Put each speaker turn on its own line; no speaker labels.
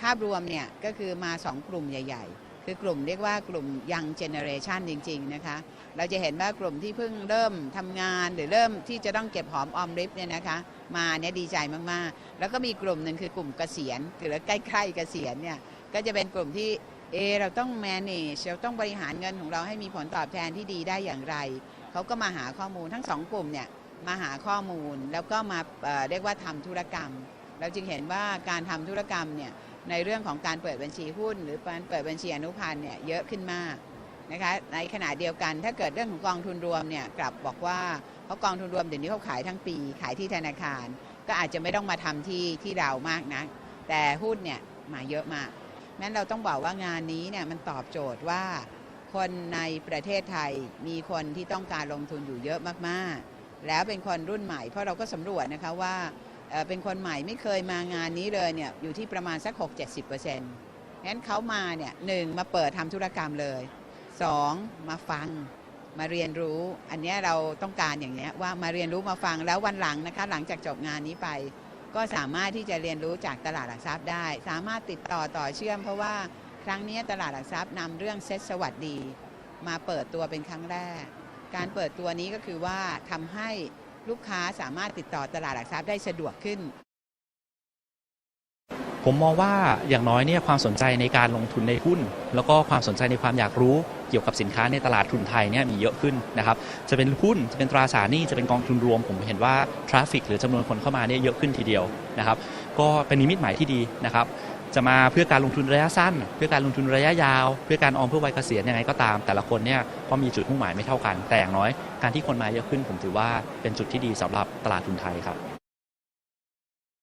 ภาพรวมเนี่ยก็คือมา 2 กลุ่มใหญ่ ๆ คือกลุ่มเรียกว่ากลุ่มยังเจเนเรชันจริง ๆ นะคะ เราจะเห็นว่ากลุ่มที่เพิ่งเริ่มทำงานหรือเริ่มที่จะต้องเก็บหอมออมริบเนี่ยนะคะ มาเนี่ยดีใจมากๆ แล้วก็มีกลุ่มหนึ่งคือกลุ่มเกษียณหรือใกล้ๆเกษียณเนี่ยก็จะเป็นกลุ่มที่เอเราต้อง manage เราต้องบริหารเงินของเราให้มีผลตอบแทนที่ดีได้อย่างไร เขาก็มาหาข้อมูลทั้งสองกลุ่มเนี่ยมาหาข้อมูลแล้วก็มาเเรียกว่าทำธุรกรรม เราจึงเห็นว่าการทำธุรกรรมเนี่ย ในเรื่องของการเปิดบัญชีหุ้น หรือการเปิดบัญชีอนุพันธ์เนี่ยเยอะขึ้นมากนะคะในขณะเดียวกันถ้าเกิดเรื่องของกองทุนรวมเนี่ยกลับบอกว่าเพราะกองทุนรวมเดี๋ยวนี้เขาขายทั้งปีขายที่ธนาคาร ก็อาจจะไม่ต้องมาทำที่ที่เรามากนะแต่หุ้นเนี่ยมาเยอะมากนั้นเราต้องบอกว่างานนี้เนี่ยมันตอบโจทย์ว่า คนในประเทศไทยมีคนที่ต้องการลงทุนอยู่เยอะมากๆ แล้วเป็นคนรุ่นใหม่ เพราะเราก็สำรวจนะคะว่า เป็นคนใหม่ไม่เคยมางานนี้เลยเนี่ยอยู่ที่ประมาณสัก 6-70%งั้นเขามาเนี่ยหนึ่งมาเปิดทำธุรกรรมเลยสองมาฟังมาเรียนรู้ อันนี้เราต้องการอย่างนี้ว่ามาเรียนรู้มาฟังแล้ววันหลังนะคะ หลังจากจบงานนี้ไป ก็สามารถที่จะเรียนรู้จากตลาดหลักทรัพย์ได้ สามารถติดต่อต่อเชื่อม เพราะว่าครั้งนี้ตลาดหลักทรัพย์นำเรื่องเซ็ตสวัสดี มาเปิดตัวเป็นครั้งแรก การเปิดตัวนี้ก็คือว่าทำให้ ลูกค้าสามารถติดต่อตลาดหลักทรัพย์ได้สะดวกขึ้น
ผมมองว่าอย่างน้อยเนี่ยความสนใจในการลงทุนในหุ้น แล้วก็ความสนใจในความอยากรู้เกี่ยวกับสินค้าในตลาดทุนไทยเนี่ยมีเยอะขึ้นนะครับจะเป็นหุ้นจะเป็นตราสารหนี้จะเป็นกองทุนรวม ผมเห็นว่าทราฟฟิกหรือจำนวนคนเข้ามาเนี่ยเยอะขึ้นทีเดียวนะครับก็เป็นนิมิตหมายที่ดีนะครับ จะมาเพื่อการลงทุนระยะสั้น เพื่อการลงทุนระยะยาว เพื่อการออมเพื่อวัยเกษียณยังไงก็ตาม แต่ละคนเนี่ยก็มีจุดมุ่งหมายไม่เท่ากัน แต่อย่างน้อย การที่คนมาเยอะขึ้นผมถือว่าเป็นจุดที่ดีสำหรับตลาดทุนไทยครับ